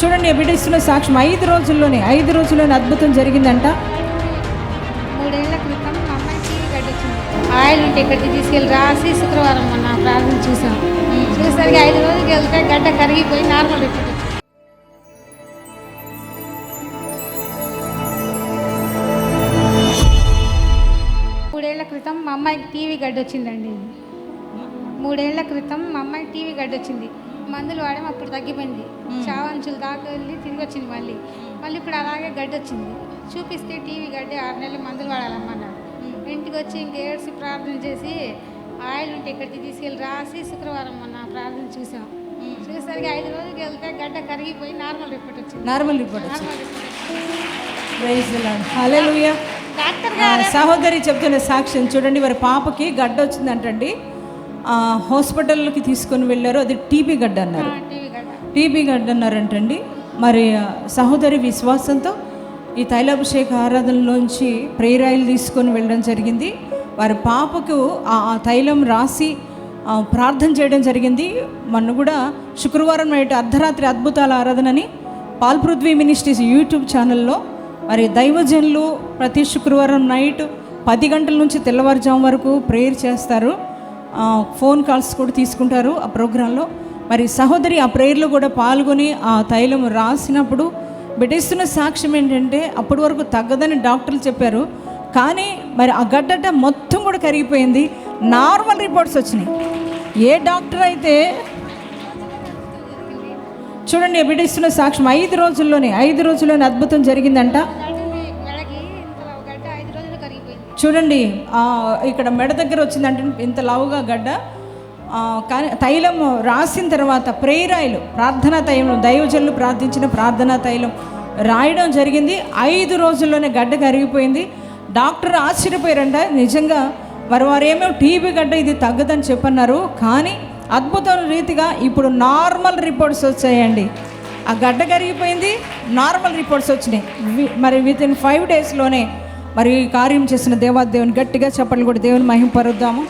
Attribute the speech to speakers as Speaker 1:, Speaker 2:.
Speaker 1: చూడండి ఆ సాక్ష్యం. ఐదు రోజుల్లోనే ఐదు రోజుల్లోనే అద్భుతం జరిగిందంట.
Speaker 2: మూడేళ్ళ క్రితం మా అమ్మాయి టీవీ గడ్డ వచ్చింది ఆయిల్ ఉంటే ఇక్కడికి తీసుకెళ్ళి రాసి శుక్రవారం మొన్న ప్రార్థన చూసాం చూసరికి ఐదు రోజులకి వెళ్తే గడ్డ కరిగిపోయి నార్మల్ రిపోర్ట్ మూడేళ్ళ క్రితం మా అమ్మాయికి టీవీ గడ్డ వచ్చిందండి మూడేళ్ళ క్రితం మా అమ్మాయికి టీవీ గడ్డ వచ్చింది మందులు వాడాము అప్పుడు తగ్గిపోయింది. చావంచులు దాకా వెళ్ళి తిరిగి వచ్చింది మళ్ళీ. మళ్ళీ ఇప్పుడు అలాగే గడ్డ వచ్చింది. చూపిస్తే టీవీ గడ్డ ఆరు నెలలు మందులు వాడాలమ్మన్నారు ఇంటికి వచ్చి ఇంక ఏడ్చి ప్రార్థన చేసి ఆయిల్ ఉంటే ఇక్కడికి తీసుకెళ్ళి రాసి శుక్రవారం మొన్న ప్రార్థన చూసాం. చూసరికి ఐదు రోజులకి వెళ్తే గడ్డ కరిగిపోయి నార్మల్ రిపోర్ట్ వచ్చింది.
Speaker 1: నార్మల్ రిపోర్ట్
Speaker 2: డాక్టర్
Speaker 1: సహోదరి చెప్తున్న సాక్ష్యం చూడండి వారి పాపకి గడ్డ వచ్చిందంటండి. హాస్పిటల్కి తీసుకొని వెళ్ళారు. అది టీబీ గడ్డ అన్నారు. టీబీ గడ్డ. అన్నారంటండి. మరి సహోదరి విశ్వాసంతో ఈ తైలాభిషేక ఆరాధనలోంచి ప్రేరాయిలు తీసుకొని వెళ్ళడం జరిగింది. వారి పాపకు ఆ తైలం రాసి ప్రార్థన చేయడం జరిగింది. మొన్న కూడా శుక్రవారం నైట్ అర్ధరాత్రి అద్భుతాల ఆరాధనని పాల్పృథ్వీ మినిస్ట్రీస్ యూట్యూబ్ ఛానల్లో మరి దైవజనులు ప్రతి శుక్రవారం నైట్ పది గంటల నుంచి తెల్లవారుజాము వరకు ప్రేయర్ చేస్తారు. ఫోన్ కాల్స్ కూడా తీసుకుంటారు ఆ ప్రోగ్రాంలో. మరి సహోదరి ఆ ప్రేయర్లో కూడా పాల్గొని ఆ తైలం రాసినప్పుడు బిడ్డిస్తున్న సాక్ష్యం ఏంటంటే అప్పటి వరకు తగ్గదని డాక్టర్లు చెప్పారు. కానీ మరి ఆ గడ్డట మొత్తం కూడా కరిగిపోయింది. నార్మల్ రిపోర్ట్స్ వచ్చినాయి. ఏ డాక్టర్ అయితే చూడండి బిటిస్తున్న సాక్ష్యం ఐదు రోజుల్లోనే ఐదు రోజుల్లోనే అద్భుతం జరిగిందంట. చూడండి ఇక్కడ మెడ దగ్గర వచ్చిందంటే ఇంత లావుగా గడ్డ. కానీ తైలం రాసిన తర్వాత ప్రేరాయిలు ప్రార్థనా తైలం దైవజనులు ప్రార్థించిన ప్రార్థనా తైలం రాయడం జరిగింది. ఐదు రోజుల్లోనే గడ్డ కరిగిపోయింది. డాక్టర్ ఆశ్చర్యపోయారంట నిజంగా వారు వారేమో టీబీ గడ్డ ఇది తగ్గదని చెప్పన్నారు. కానీ అద్భుతమైన రీతిగా ఇప్పుడు నార్మల్ రిపోర్ట్స్ వచ్చాయండి. ఆ గడ్డ కరిగిపోయింది నార్మల్ రిపోర్ట్స్ వచ్చినాయి. వి- మరి విత్ ఇన్ ఫైవ్ డేస్లోనే మరి ఈ కార్యం చేసిన దేవాదేవుని గట్టిగా చెప్పండి కూడా దేవుని మహింపరుద్దాము